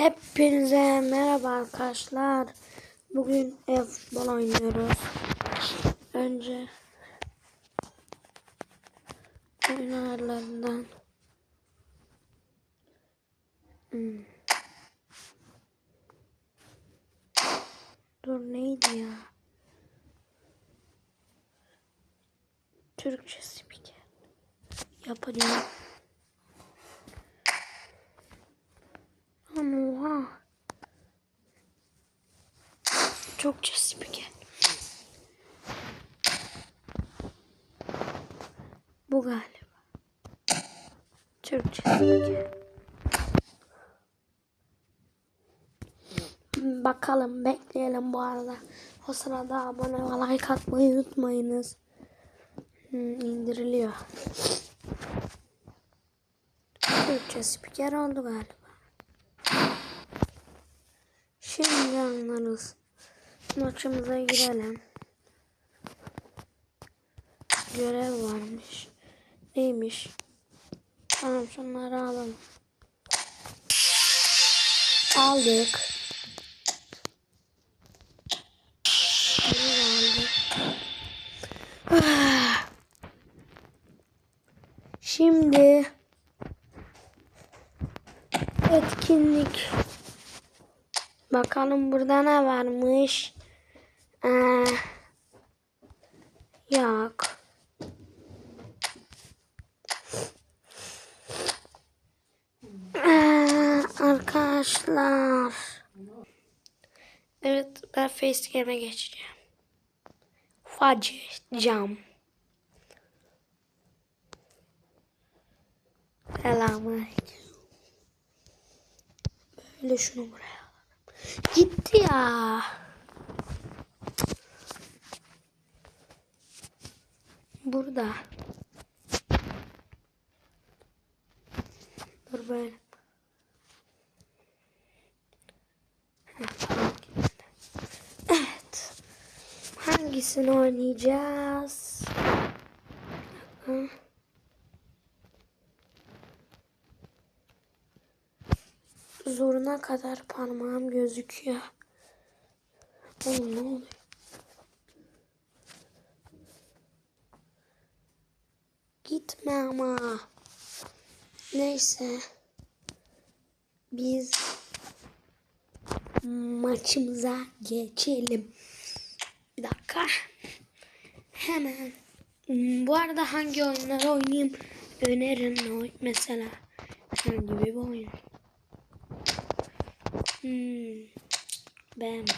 Hepinize merhaba arkadaşlar. Bugün e-futbol oynuyoruz. Önce oyun ayarlarından Hmm. Dur neydi ya? Türkçe spiker. Yapacağım. Ama oha. Türkçe spiker. Bu galiba. Türkçe spiker. Bakalım bekleyelim bu arada. O sırada abone ve like atmayı unutmayınız. Hmm, indiriliyor. Türkçe spiker oldu galiba. Şimdi anlarız. Maçımıza girelim. Görev varmış. Neymiş? Tamam şunları alalım. Aldık. Aldık. Şimdi Bakalım burada ne varmış. Ee, yok. Ee, arkadaşlar. Evet ben facecam'e geçeceğim. Facecam. Selamünaleyküm. Böyle şunu buraya. Gitti ya. Burada. Dur böyle. Evet. Hangisini oynayacağız? Hı? Zoruna kadar parmağım gözüküyor. Oğlum ne oluyor? Gitme ama. Neyse. Biz maçımıza geçelim. Bir dakika. Hemen. Bu arada hangi oyunları oynayayım önerin mesela. Herhangi bir oyun. Hmm. Beğenmedim.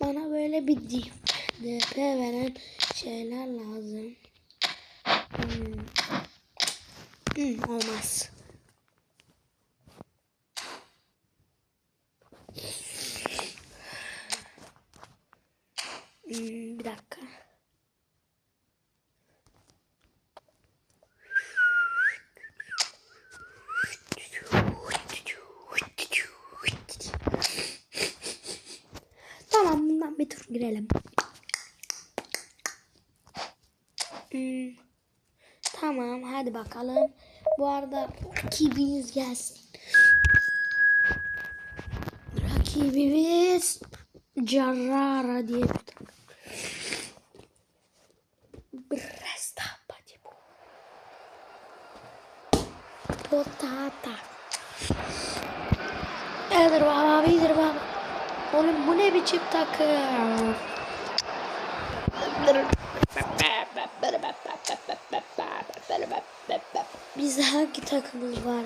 Bana böyle bir dip, DP veren şeyler lazım. Hmm. Hmm, olmaz. Hmm, bir dakika. Tamam bundan bir tur girelim. Hmm, Tamam hadi bakalım. Bu arada rakibimiz gelsin. Rakibimiz Carrara diye bir takım. Brestapa diye bu. Potata. Edir baba, iyidir baba. Oğlum bu ne biçim takım? Bizde hangi takımız var?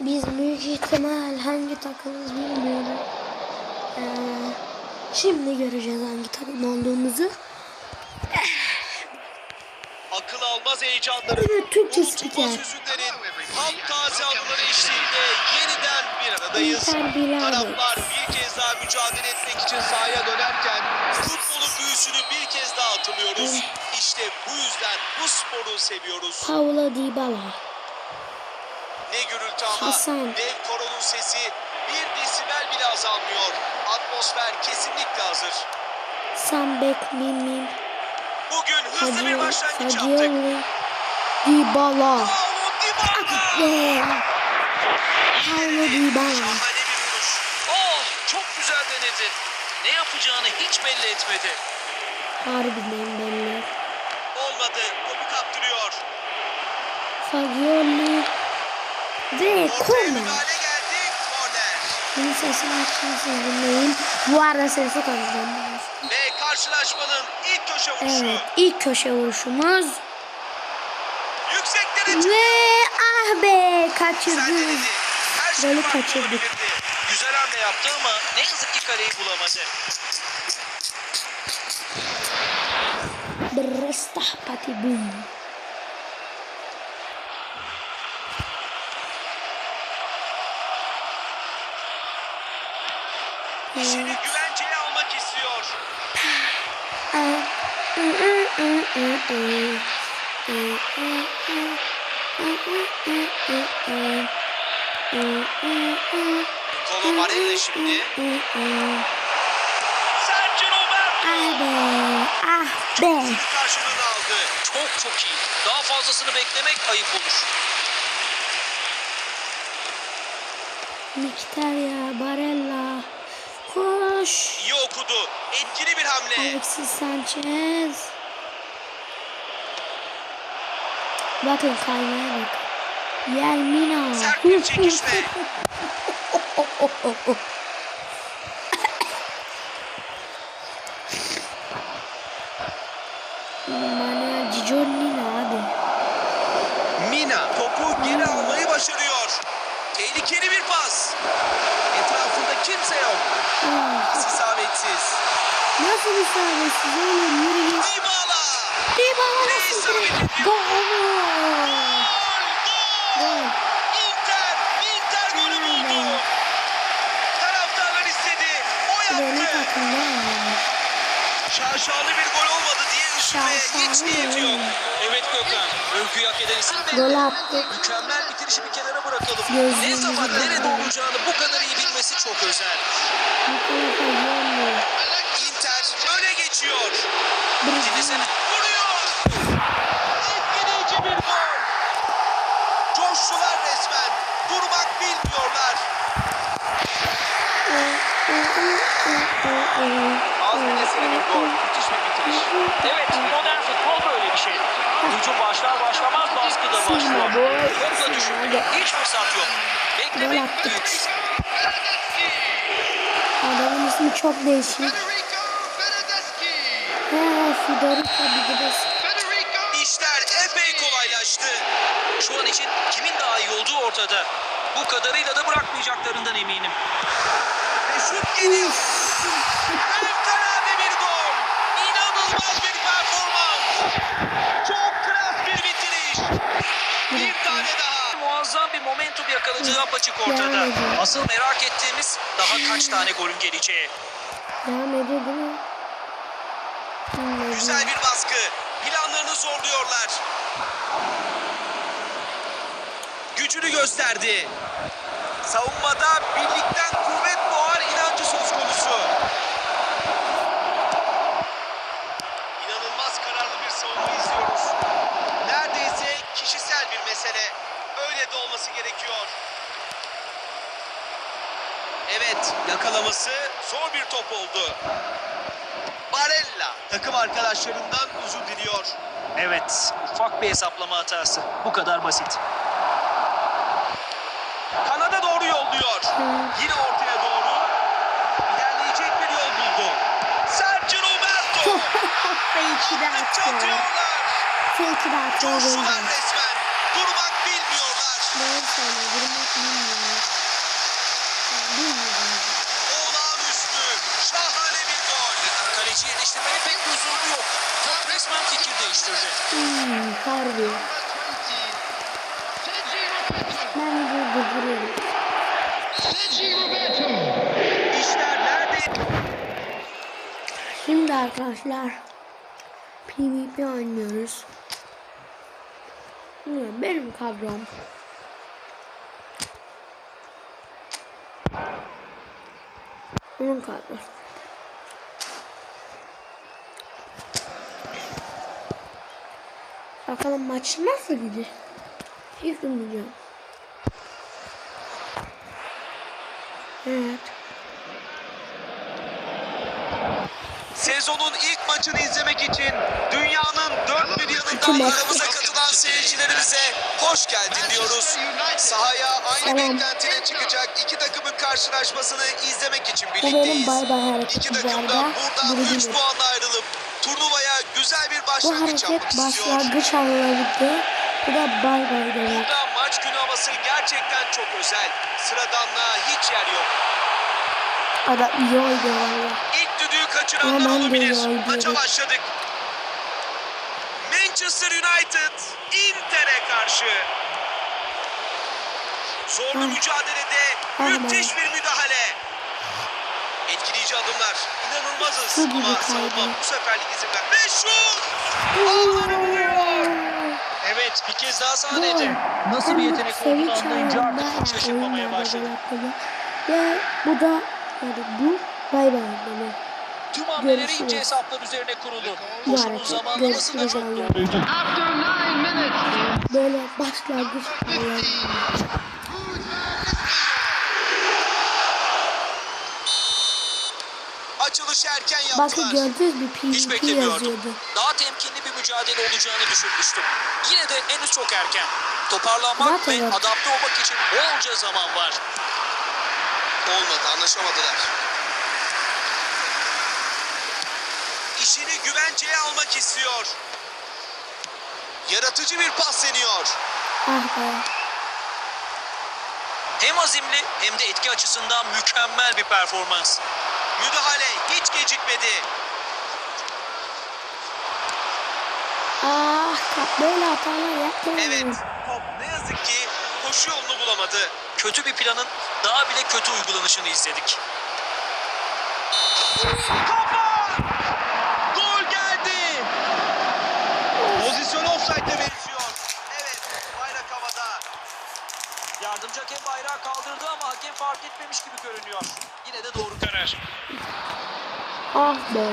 Biz büyük ihtimal hangi takımız bilmiyorum. Ee, şimdi göreceğiz hangi takım olduğumuzu. Akıl almaz heyecanların, Evet, Türkçe spiker. tam taze anıları eşliğinde yeniden bir aradayız. Taraflar bir kez daha mücadele etmek için sahaya dönerken futbolun büyüsünü bir kez daha hatırlıyoruz. İşte bu yüzden bu sporu seviyoruz. Paulo Dybala. Ne gürültü ama Hasan. dev koronun sesi bir desibel bile azalmıyor. Atmosfer kesinlikle hazır. Sambek Min Min. Bugün hızlı bir başlangıç yaptık. Dybala. Paulo Dybala. Be. Paulo Dybala. Şahane bir vuruş. Oh çok denedi. Ne yapacağını hiç belli etmedi. Harbiden belli. Olmadı. Topu kaptırıyor. Fagioli. Ve. Korner. Bunun sesini açmışsınız dinleyin. Bu arada sesi koyacağım. Ve karşılaşmanın ilk köşe vuruşu. Evet ilk köşe vuruşumuz. Ve ah be şey Golü farklı kaçırdık. Güzel hamle yaptı ama ne yazık ki kaleyi bulamadı. Brestah pati boom. İşini güvenceye almak istiyor. Barella şimdi. Sergio Roberto. Ah be, ah be. karşılığını aldı. Çok çok iyi. Daha fazlasını beklemek ayıp olur. Mkhitarya, Barella. Koş. İyi okudu. Etkili bir hamle. Alexis Sanchez. Bakın kaymaya bak. Yelmina. Sert bir çekişme. Bana Cicornina abi. Mina topu geri almayı başarıyor. Tehlikeli bir pas. Etrafında kimse yok. Ah, Pas isabetsiz. Nasıl isabetsiz oğlum yürü git. Dybala. Dybala nasıl? Gol. Gol! Gol. Şaşalı bir gol olmadı diye üzülmeye hiç yok. değil. Evet Gökhan. Övgüyü hak eden isim belli. Gol attık. Mükemmel bitirişi bir kenara bırakalım. Gözlüğümüzü ne zaman kapatalım. nerede olacağını bu kadar iyi bilmesi çok özel. Fagioli. Inter öne geçiyor. Dinlesene. Az bir gol. Müthiş bir bitiriş. Evet modern futbol böyle bir şey. Hücum başlar başlamaz baskı da başlıyor. Topla düşün. Hiç fırsat yok. Beklemek büyük risk. Adamın ismi çok değişik. Ha, Federico Bigdes. İşler epey kolaylaştı. Şu an için kimin daha iyi olduğu ortada. Bu kadarıyla da bırakmayacaklarından eminim. Ve şut geliyor. Fevkalade bir gol. İnanılmaz bir performans. Çok klas bir bitiriş. Bir tane daha. Muazzam bir momentum yakaladığı apaçık ortada. Asıl merak ettiğimiz daha kaç tane golün geleceği. Devam ediyor değil mi? Güzel bir baskı. Planlarını zorluyorlar. Gücünü gösterdi. Savunmada birlikten kuvvet doğar inancı söz konusu. İnanılmaz kararlı bir savunma izliyoruz. Neredeyse mesele. Öyle de olması gerekiyor. Evet, yakalaması zor bir top oldu. Barella takım arkadaşlarından özür diliyor. Evet, ufak bir hesaplama hatası. Bu kadar basit. Kanada doğru yolluyor. Yine ortaya doğru. İlerleyecek bir yol buldu. Sergio Roberto. Fake'i de atıyor. Fake'i de atıyor. Böyle. resmen. Söylüyor. Durmak bilmiyor. Bilmiyor. Olağanüstü. Şahane bir gol. Kaleciyi eleştirmenin pek lüzumu yok. Top resmen fikir değiştirdi. Hmm, harbi. Ben burada duruyorum. İşler nerede? Şimdi arkadaşlar PvP oynuyoruz. Benim kadrom. Onun kadrosu. Bakalım maç nasıl gidiyor? Hiç bilmiyorum. Evet. Sezonun ilk maçını izlemek için dünyanın dört bir yanından aramıza katılan seyircilerimize hoş geldin diyoruz. Sahaya aynı Selam. beklentiyle çıkacak iki takımın karşılaşmasını izlemek için Bu birlikteyiz. bay bay İki bu takım da buradan Bunu 3 bilmiyorum. puanla ayrılıp turnuvaya güzel bir Bu başlangıç hareket yapmak istiyor. başlangıç anlamında. Bu da bay bay demek. Burada maç günü havası gerçekten çok özel. Sıradanlığa hiç yer yok. Adam iyi oynuyor valla. İlk düdüğü kaçıranlar olabilir. Maça başladık. Manchester United Karşı. Zorlu mücadelede müthiş bir müdahale. Etkileyici adımlar. İnanılmazız ama savunma bu seferlik izin ver. Ve şut! Ağları buluyor. Evet bir kez daha sahnede. Nasıl bir yetenek olduğunu anlayınca artık şaşırmamaya başladı. Ve bu da yani bu bay bay demek. Tüm hamleleri ince hesaplar üzerine kurulu. Bu Koşunun zamanlaması da çok doğruydu. Böyle başlangıç falan. Açılışı erken Bakın yaptılar. gördünüz mü Hiç PvP beklemiyordum. yazıyordu. Daha temkinli bir mücadele olacağını düşünmüştüm. Yine de henüz çok erken. Toparlanmak Zaten ve evet. adapte olmak için bolca zaman var. Olmadı, anlaşamadılar. İşini güvenceye almak istiyor. Yaratıcı bir pas deniyor. Ah. Hem azimli hem de etki açısından mükemmel bir performans. Müdahale hiç gecikmedi. Ah böyle hatalar yapmayın. Evet, top ne yazık ki koşu yolunu bulamadı. Kötü bir planın daha bile kötü uygulanışını izledik. Kafa! Gol geldi. Pozisyon offside'e benziyor. Evet, bayrak havada. Yardımcı hakem bayrağı kaldırdı ama hakem fark etmemiş gibi görünüyor. Yine de doğru karar. Ah be.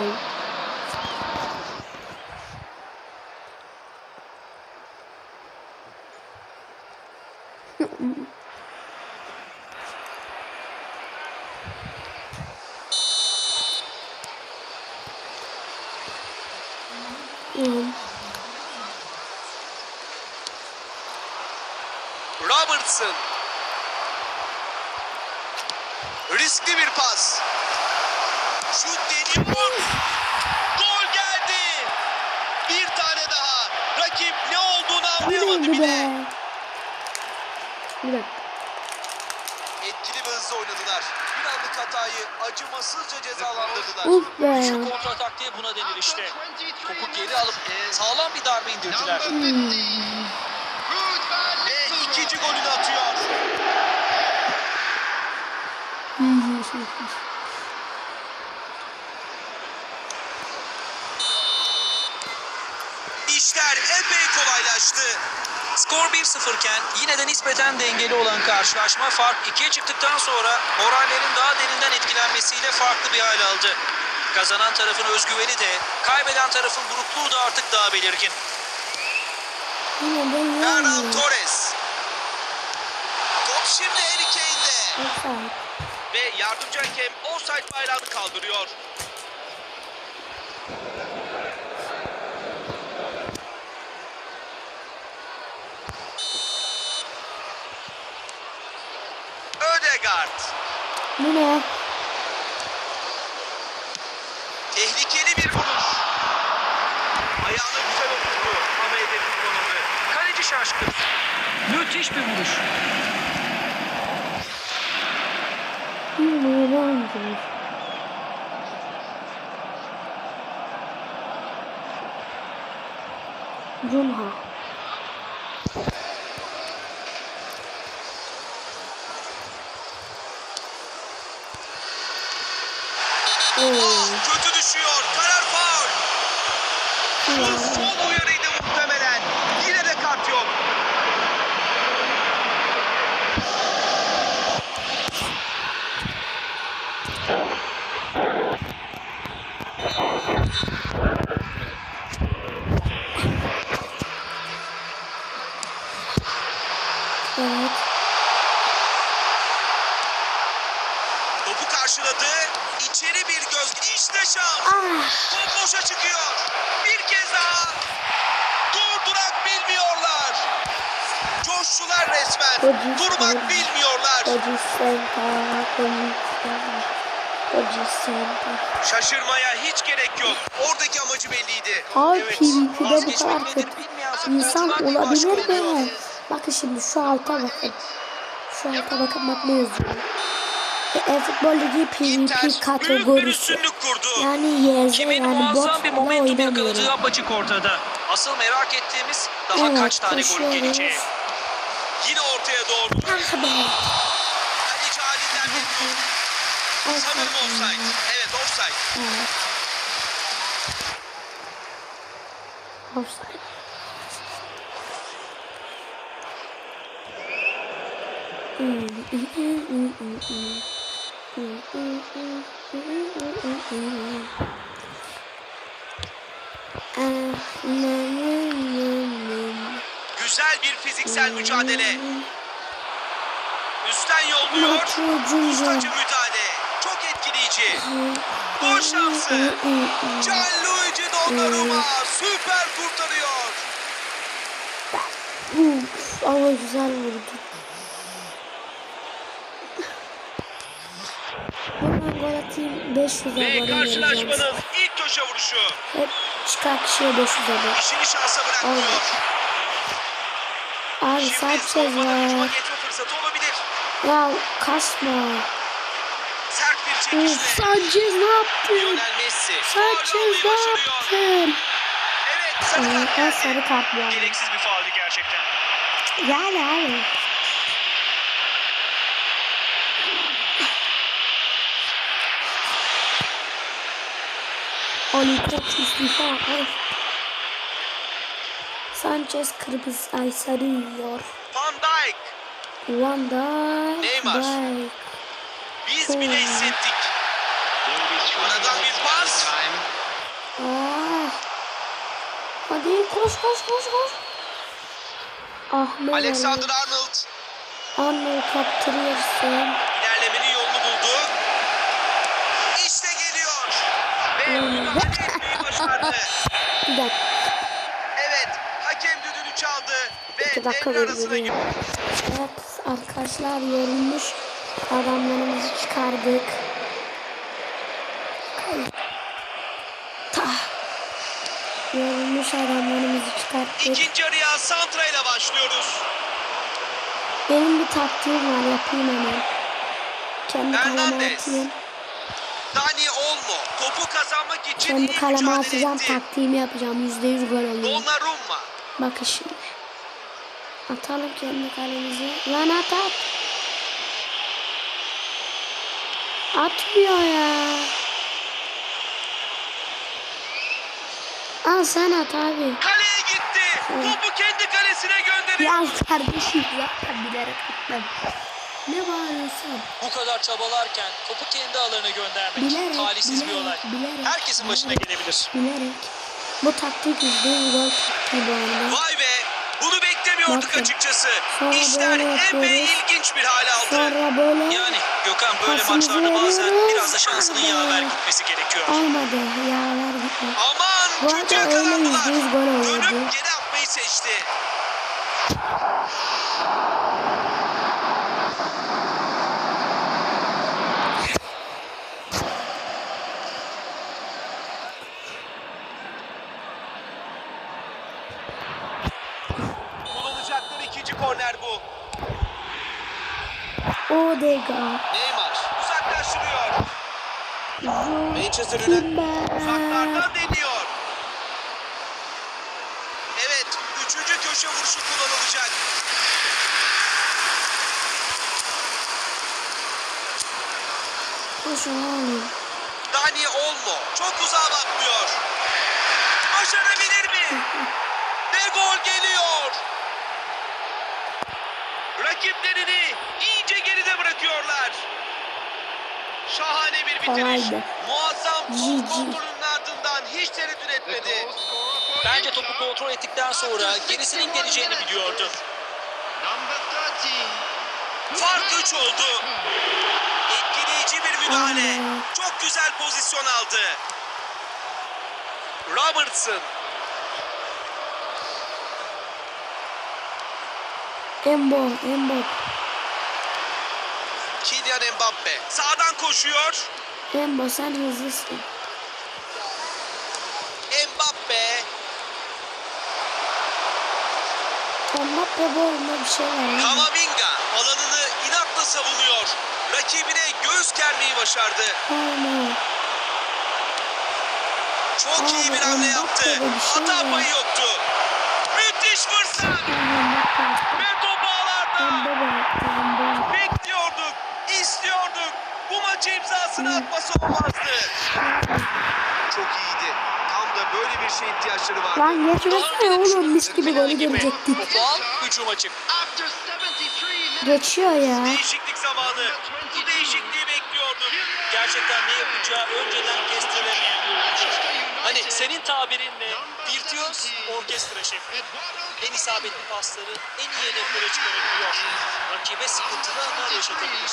Robertson. Riskli bir pas. Şut deniyor. Gol geldi. Bir tane daha. Rakip ne olduğunu anlayamadı bile. Bir dakika. Etkili ve hızlı oynadılar. Bir anlık hatayı acımasızca cezalandırdılar. Uf be. Şu kontratak diye buna denir işte. Topu geri alıp sağlam bir darbe indirdiler. Ve ikinci golünü atıyor. İşler epey kolaylaştı. Skor 1-0 iken yine de nispeten dengeli olan karşılaşma fark 2'ye çıktıktan sonra morallerin daha derinden etkilenmesiyle farklı bir hal aldı. Kazanan tarafın özgüveni de kaybeden tarafın burukluğu da artık daha belirgin. Oynuyor. Torres. Top şimdi Harry Kane'de. Yardımcı hakem offside bayrağını kaldırıyor. Ödegaard. Bu ne? Tehlikeli bir vuruş. Ayağına güzel oturdu ama hedefi bulamadı. Kaleci şaşkın. Müthiş bir vuruş. Yine Abi Evet, PvP'de bu kadar kötü insan olabilir mi? Bakın şimdi şu alta bakın. Şu alta bakın bak ne yazıyor. E-futbol ligi PvP kategorisi. Yani YZ yani bot bir momentum yakaladığı apaçık ortada. Asıl merak ettiğimiz daha Evet, kaç tane gol geleceği. Yine ortaya doğru. Ah be. Kaleci halinden memnun. Sanırım offside. Evet offside. Evet. Offside. Güzel bir fiziksel mücadele. Üstten yolluyor. Ustaca müdahale. Çok etkileyici. Gol şansı. Gianluigi Donnarumma süper kurtarıyor. Uf, ama güzel vurdu. Buradan gol atayım 500 abone Ve karşılaşmanın ilk köşe vuruşu. Hep çıkan kişiye 500 abone. İşini şansa bırakmıyor. Abi fırsatı olabilir. Ya kasma. Sert bir çekişle. Sanchez ne yaptın? Başarıyor. yaptın? Evet sarı Evet, kart geldi. sarı kart arada. Gereksiz bir fauldü gerçekten. Yani abi. Ali Koç istifa. Sanchez kırmızı ay sarı yiyor. Van Dijk. Van Dijk. Neymar. Dijk. Biz bile hissettik. Aradan bir pas. Ah. Hadi koş koş koş koş. Ahmet Alexander Arnold Arnold kaptırıyorsun. ilerlemenin yolunu buldu. İşte geliyor. Ve müdahale etmeyi başardı. Bir dakika. Evet, hakem düdüğünü çaldı İki ve dakika devre arasına girdi. Evet arkadaşlar yorulmuş adamlarımızı çıkardık. Tah. Yorulmuş adamlarımızı çıkarttık. İkinci yarıya Santra ile başlıyoruz. Benim bir taktiğim var yapayım hemen. Kendi kaleme atayım. Dani Olmo topu kazanmak için Kendi kaleme atacağım etti. taktiğimi yapacağım. Yüzde yüz gol oluyor. Donnarumma. Bakın şimdi. Atalım kendi kalemizi. Lan at at. Atmıyor ya. Al sen at abi. Gitti. Topu kendi kalesine gönderiyor. Ya kardeşim zaten bilerek gitmem. Ne bağırıyorsun? Bu kadar çabalarken topu kendi alanına göndermek Bilerek, talihsiz bir bilerek, olay. bilerek, Herkesin başına bilerek. gelebilir. Bilerek. Bu taktik yüz gol taktiği bu arada. Vay be. Bunu beklemiyorduk Bakın. açıkçası. Sonra İşler epey ilginç bir hale aldı. Sonra böyle Yani Gökhan böyle maçlarda bazen biraz da şansının yaver gitmesi gerekiyor. olmadı. Yağlar gitme. Aman Bu kötü yakalandılar. Dönüp geri atmayı seçti. Kullanacakları ikinci korner bu. Odega. Neymar uzaklaştırıyor. Manchester United uzaklardan deniyor. Evet, üçüncü köşe vuruşu kullanılacak. Koşun. Dani Olmo çok uzağa bakmıyor. Başarabilir mi? Ve gol geliyor. Rakiplerini iyice geride bırakıyorlar. Şahane bir bitiriş. Kolaydı. Muazzam top kontrolünün ardından hiç tereddüt etmedi. Bence topu kontrol ettikten sonra gerisinin geleceğini biliyordu. Fark 3 oldu. Etkileyici bir müdahale. Çok güzel pozisyon aldı. Robertson. Embo, Embo. Kylian Mbappe sağdan koşuyor. Embo sen hızlısın. Mbappe Mbappe bu oyunda bir şey var. Kamavinga alanını inatla savunuyor. Rakibine göğüs germeyi başardı. Aynen. Çok iyi bir Abi, hamle yaptı. şey Hata payı yoktu. Maçı imzasını atması olmazdı. Çok iyiydi. Tam da böyle bir şeye ihtiyaçları vardı. Lan geçmesene oğlum mis gibi golü görecektik. Bu puan hücum açık. Geçiyor ya. Değişiklik zamanı. Bu değişikliği bekliyorduk. Gerçekten ne yapacağı önceden kestirilemeyen bir oyuncu. Hani senin tabirinle virtüöz orkestra şefi. En isabetli pasları en iyi hedeflere çıkarabiliyor. Rakibe sıkıntılı anlar yaşatabilir.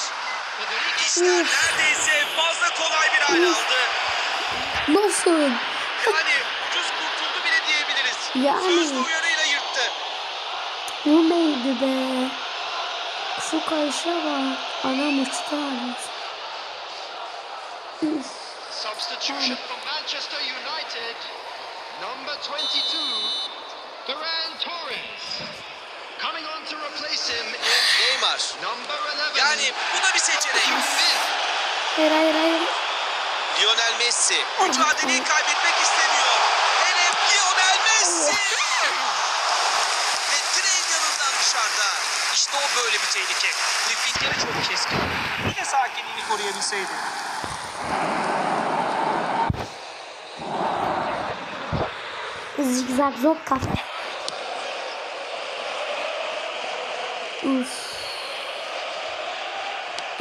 İşler neredeyse fazla kolay bir hal aldı. Nasıl? Yani ucuz kurtuldu bile diyebiliriz. Yani. Sözlü uyarıyla yırttı. Bu neydi be? Şu karşıya bak. Adam uçtu. Üf. Substitution from Manchester United. Number 22, Ferran Torres. 11. Yani bu da bir seçenek. Hayır hayır hayır. Lionel Messi mücadeleyi kaybetmek istemiyor. Hedef Lionel Messi. Ve direğin yanından dışarıda. İşte o böyle bir tehlike. Driplingleri çok keskin. Bir de sakinliğini koruyabilseydi. Zigzag zok kafe. Uf.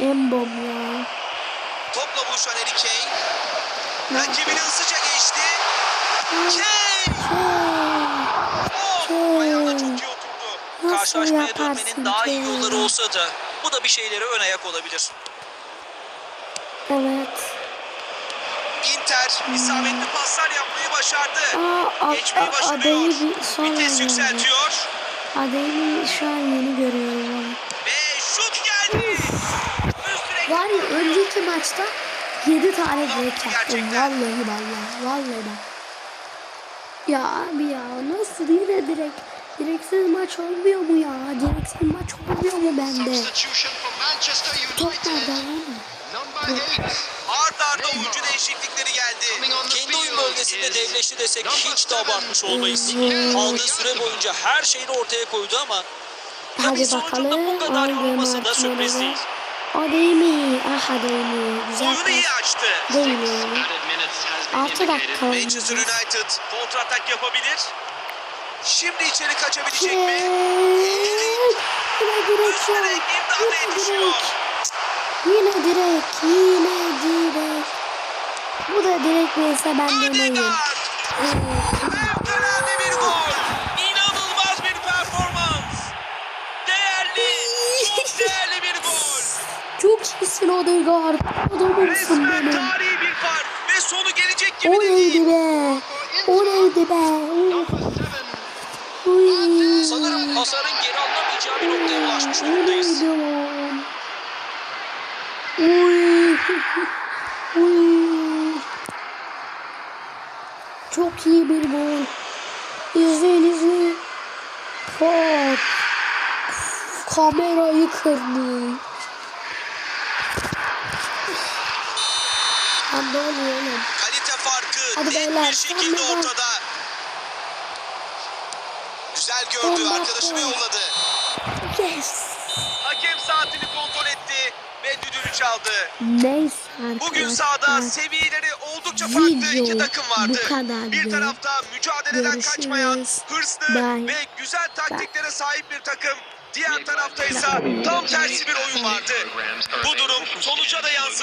Embom ya. Topla buluşan Harry Kane. Rakibini hızlıca geçti. Kane. Oh, ayağına çok iyi oturdu. Nasıl Karşılaşmaya dönmenin daha iyi yolları olsa da bu da bir şeylere ön ayak olabilir. Evet. Inter isabetli paslar yapmayı başardı. Aa, a, Geçmeyi başarıyor. Vites yükseltiyor. Adayı şu an yeni görüyorum. Ve şut geldi. Var ya önceki maçta 7 tane direkt yaptım. Vallahi vallahi. Vallahi bak. Ya abi ya nasıl yine direkt direksiz maç olmuyor mu ya? Direksiz maç olmuyor mu bende? Top United. nerede lan? Number 8. Ard arda oyuncu değişiklikleri geldi. Kendi oyun bölgesinde devleşti desek hiç de abartmış olmayız. Aldığı süre boyunca her şeyini ortaya koydu ama tabii sonucunda bu kadar yorulması da sürpriz değil. O değil mi? Aha değil mi? Güzel Oyunu iyi açtı. Değil mi? 6 dakika. Manchester. United kontratak yapabilir. Şimdi içeri kaçabilecek Evet. mi? Yine ya. direk imdada Yine direkt. Yine direkt. Yine direkt. Bu da direkt neyse ben demeyim. Ödegaard. Fevkalade bir gol. İnanılmaz bir performans. Değerli, çok değerli bir gol. Odegaard. Adamımsın Resmen benim. tarihi bir fark ve sonu gelecek gibi O de neydi değil. be? O neydi be? Number 7. Uy. Sanırım hasarın geri alınamayacağı bir noktaya ulaşmış O durumdayız. neydi lan? Uy. Uy. Çok iyi bir gol. İzleyin izleyin. Hop. Kamerayı kırdı. Oluyor oğlum? Kalite farkı Hadi net beyler, bir şekilde sen de bak. ortada. Güzel gördü, Mbappe. arkadaşını yolladı. Yes. Hakem saatini kontrol etti ve düdüğünü çaldı. Neyse arkadaşlar. Bugün sahada seviyeleri oldukça farklı Video iki takım vardı. bu kadardı. Bir tarafta mücadeleden Görüşürüz. kaçmayan, hırslı Bye. ve güzel taktiklere sahip bir takım. Diğer tarafta ise tam tersi bir oyun vardı. Bu durum sonuca da yansıdı.